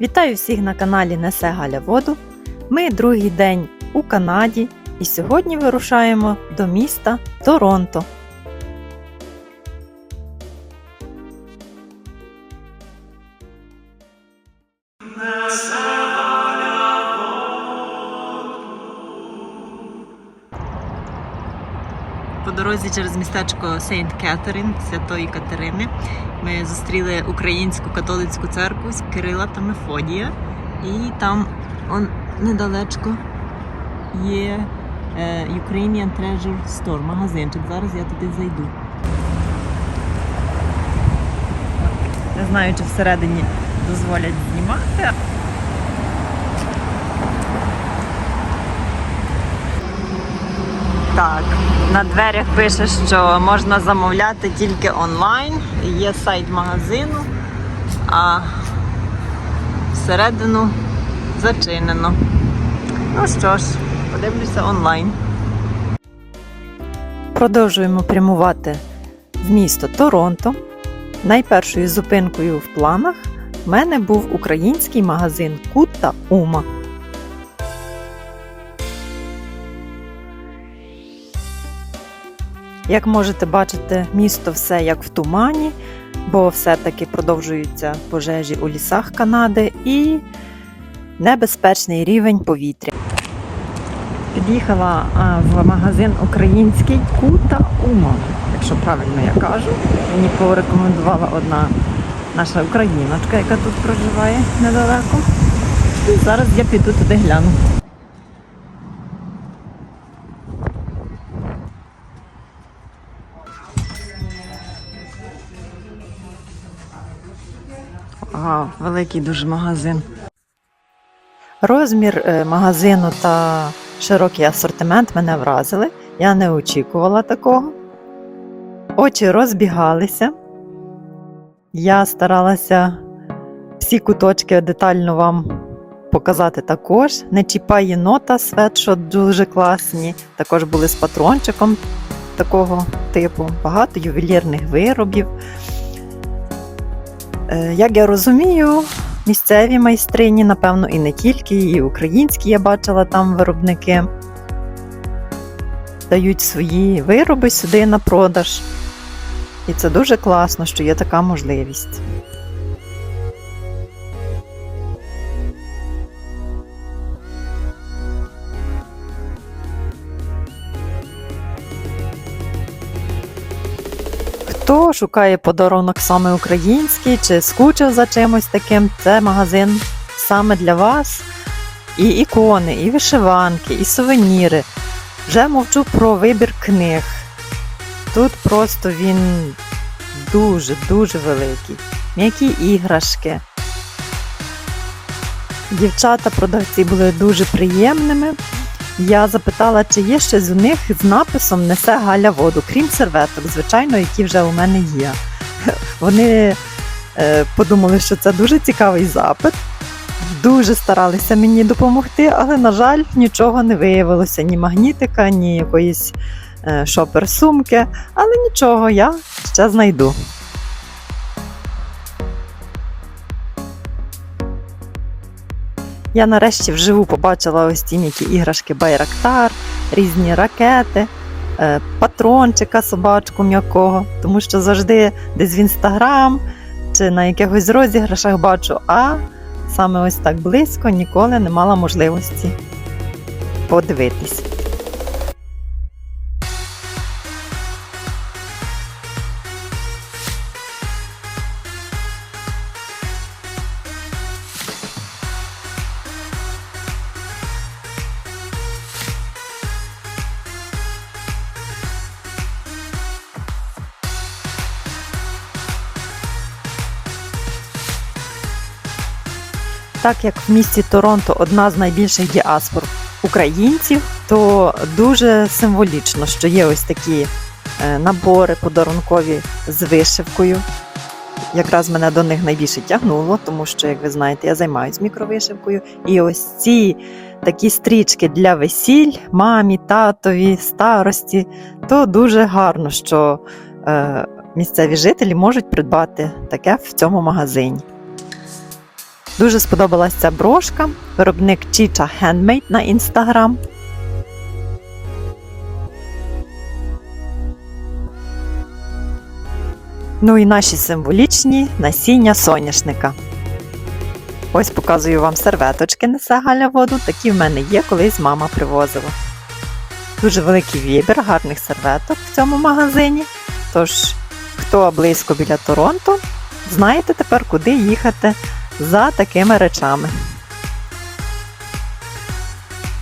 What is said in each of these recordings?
Вітаю всіх на каналі Несе Галя Воду. Ми другий день у Канаді і сьогодні вирушаємо до міста Торонто. По дорозі через містечко Сейнт Кетерін, Святої Катерини, ми зустріли українську католицьку церкву з Кирила та Мефодія. І там он недалечко є е, Ukrainian Treasure Store, магазинчик. Зараз я туди зайду. Не знаю, чи всередині дозволять знімати. Так, на дверях пише, що можна замовляти тільки онлайн. Є сайт магазину, а всередину зачинено. Ну що ж, подивлюся онлайн. Продовжуємо прямувати в місто Торонто. Найпершою зупинкою в планах в мене був український магазин Кут Ума. Як можете бачити, місто все як в тумані, бо все-таки продовжуються пожежі у лісах Канади і небезпечний рівень повітря. Під'їхала в магазин український Кута Ума, якщо правильно я кажу. Мені порекомендувала одна наша україночка, яка тут проживає недалеко. І зараз я піду туди гляну. Ага, великий дуже магазин. Розмір е, магазину та широкий асортимент мене вразили. Я не очікувала такого. Очі розбігалися. Я старалася всі куточки детально вам показати також. Не чіпає нота, светшот дуже класні. Також були з патрончиком такого типу. Багато ювелірних виробів. Е, Як я розумію, місцеві майстрині, напевно, і не тільки, і українські я бачила там виробники. Дають свої вироби сюди на продаж. І це дуже класно, що є така можливість. Хто шукає подарунок саме український чи скучив за чимось таким, це магазин саме для вас. І ікони, і вишиванки, і сувеніри. Вже мовчу про вибір книг. Тут просто він дуже-дуже великий. М'які іграшки. Дівчата-продавці були дуже приємними. Я запитала, чи є щось у них з написом Несе Галя воду, крім серветок, звичайно, які вже у мене є. Вони е, подумали, що це дуже цікавий запит. Дуже старалися мені допомогти, але, на жаль, нічого не виявилося: ні магнітика, ні якоїсь е, шопер-сумки. Але нічого, я ще знайду. Я нарешті вживу побачила ось ті які іграшки Байрактар, різні ракети, е, патрончика, собачку м'якого, тому що завжди десь в інстаграм чи на якихось розіграшах бачу, а саме ось так близько ніколи не мала можливості подивитись. Так як в місті Торонто одна з найбільших діаспор українців, то дуже символічно, що є ось такі е, набори подарункові з вишивкою. Якраз мене до них найбільше тягнуло, тому що, як ви знаєте, я займаюся мікровишивкою. І ось ці такі стрічки для весіль, мамі, татові, старості, то дуже гарно, що е, місцеві жителі можуть придбати таке в цьому магазині. Дуже сподобалася ця брошка, виробник Chicha Handmade на інстаграм. Ну і наші символічні насіння соняшника. Ось показую вам серветочки несе Галя воду. Такі в мене є, колись мама привозила. Дуже великий вибір гарних серветок в цьому магазині. Тож, хто близько біля Торонто, знаєте тепер, куди їхати за такими речами.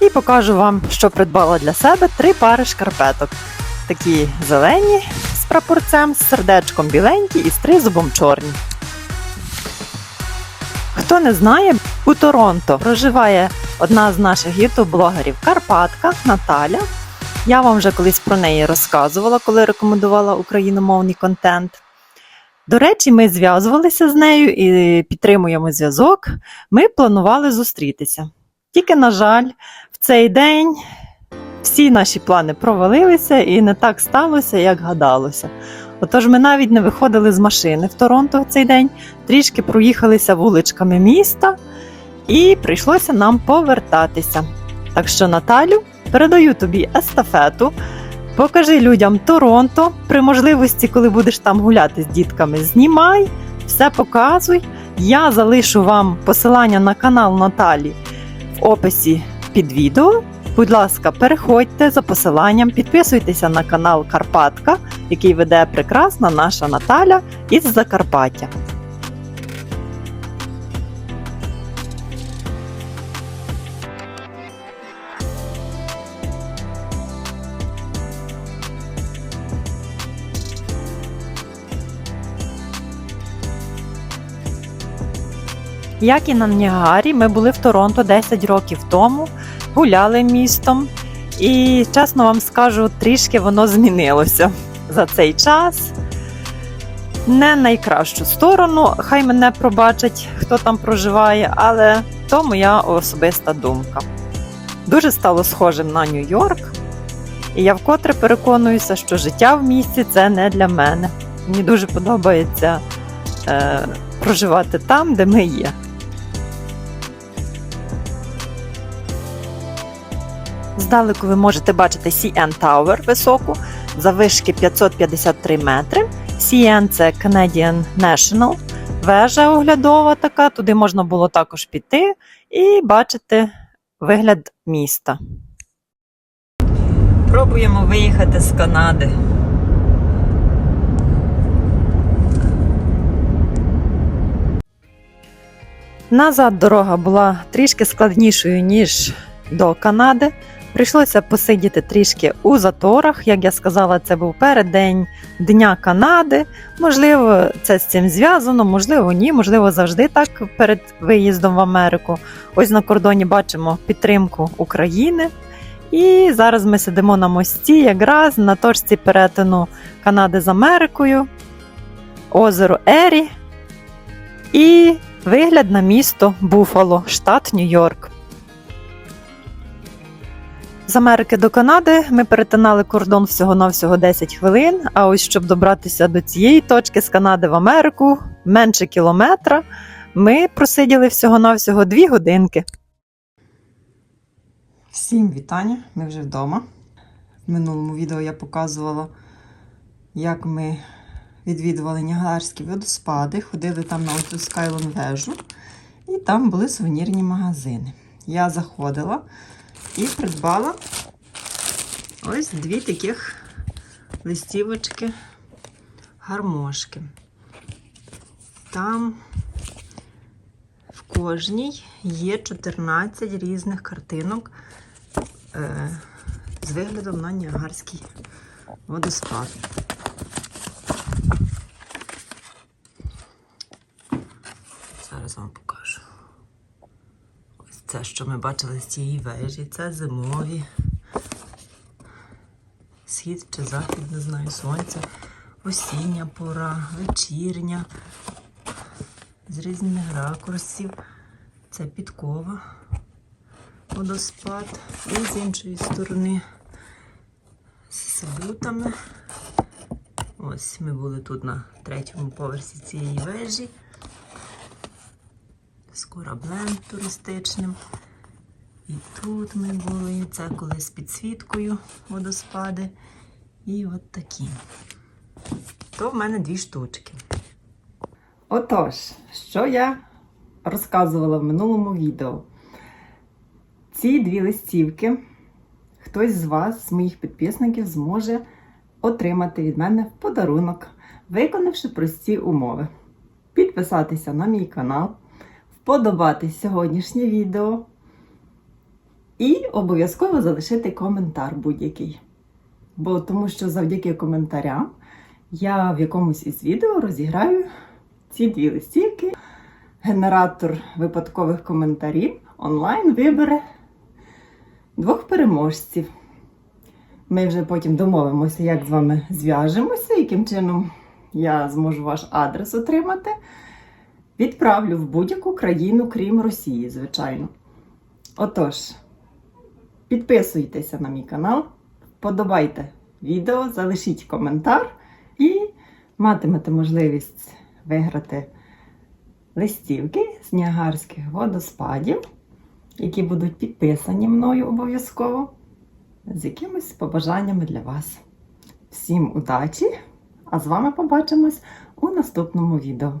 І покажу вам, що придбала для себе три пари шкарпеток. Такі зелені з прапорцем, з сердечком біленькі і з тризубом чорні. Хто не знає, у Торонто проживає одна з наших ютуб-блогерів Карпатка Наталя. Я вам вже колись про неї розказувала, коли рекомендувала україномовний контент. До речі, ми зв'язувалися з нею і підтримуємо зв'язок. Ми планували зустрітися. Тільки, на жаль, в цей день всі наші плани провалилися і не так сталося, як гадалося. Отож, ми навіть не виходили з машини в Торонто в цей день, трішки проїхалися вуличками міста, і прийшлося нам повертатися. Так що, Наталю, передаю тобі естафету. Покажи людям Торонто. При можливості, коли будеш там гуляти з дітками, знімай, все показуй. Я залишу вам посилання на канал Наталі в описі під відео. Будь ласка, переходьте за посиланням, підписуйтеся на канал Карпатка, який веде прекрасна наша Наталя із Закарпаття. Як і на Ніагарі, ми були в Торонто 10 років тому, гуляли містом, і чесно вам скажу, трішки воно змінилося за цей час. Не найкращу сторону, хай мене пробачать, хто там проживає, але то моя особиста думка. Дуже стало схожим на Нью-Йорк, і я вкотре переконуюся, що життя в місті це не для мене. Мені дуже подобається е, проживати там, де ми є. Здалеку ви можете бачити CN Tower високу, завишки 553 метри. CN – це Canadian National, вежа оглядова така, туди можна було також піти і бачити вигляд міста. Пробуємо виїхати з Канади. Назад дорога була трішки складнішою, ніж до Канади. Прийшлося посидіти трішки у заторах. Як я сказала, це був переддень Дня Канади. Можливо, це з цим зв'язано, можливо, ні, можливо, завжди так перед виїздом в Америку. Ось на кордоні бачимо підтримку України. І зараз ми сидимо на мості, якраз на точці перетину Канади з Америкою, озеро Ері і вигляд на місто Буфало, штат Нью-Йорк. З Америки до Канади ми перетинали кордон всього-навсього 10 хвилин. А ось щоб добратися до цієї точки з Канади в Америку менше кілометра, ми просиділи всього-навсього 2 годинки. Всім вітання! Ми вже вдома. В минулому відео я показувала, як ми відвідували Ніагарські водоспади, ходили там на оцю Скайлон вежу, і там були сувенірні магазини. Я заходила і придбала ось дві таких листівочки гармошки. Там в кожній є 14 різних картинок е, з виглядом на Ніагарський водоспад. Зараз вам покажу. Це, що ми бачили з цієї вежі, це зимові. Схід чи захід, не знаю, сонця, осіння пора, вечірня, з різних ракурсів. Це підкова, водоспад. І з іншої сторони з салютами. Ось ми були тут на третьому поверсі цієї вежі. З кораблем туристичним. І тут ми були. Це коли з підсвіткою водоспади. І от такі. То в мене дві штучки. Отож, що я розказувала в минулому відео. Ці дві листівки хтось з вас, з моїх підписників, зможе отримати від мене подарунок, виконавши прості умови. Підписатися на мій канал, вподобати сьогоднішнє відео і обов'язково залишити коментар будь-який. Бо тому що завдяки коментарям я в якомусь із відео розіграю ці дві листівки. Генератор випадкових коментарів онлайн вибере двох переможців. Ми вже потім домовимося, як з вами зв'яжемося, яким чином я зможу ваш адрес отримати. Відправлю в будь-яку країну, крім Росії, звичайно. Отож, підписуйтеся на мій канал, подобайте відео, залишіть коментар і матимете можливість виграти листівки з Ніагарських водоспадів, які будуть підписані мною обов'язково, з якимись побажаннями для вас. Всім удачі! А з вами побачимось у наступному відео.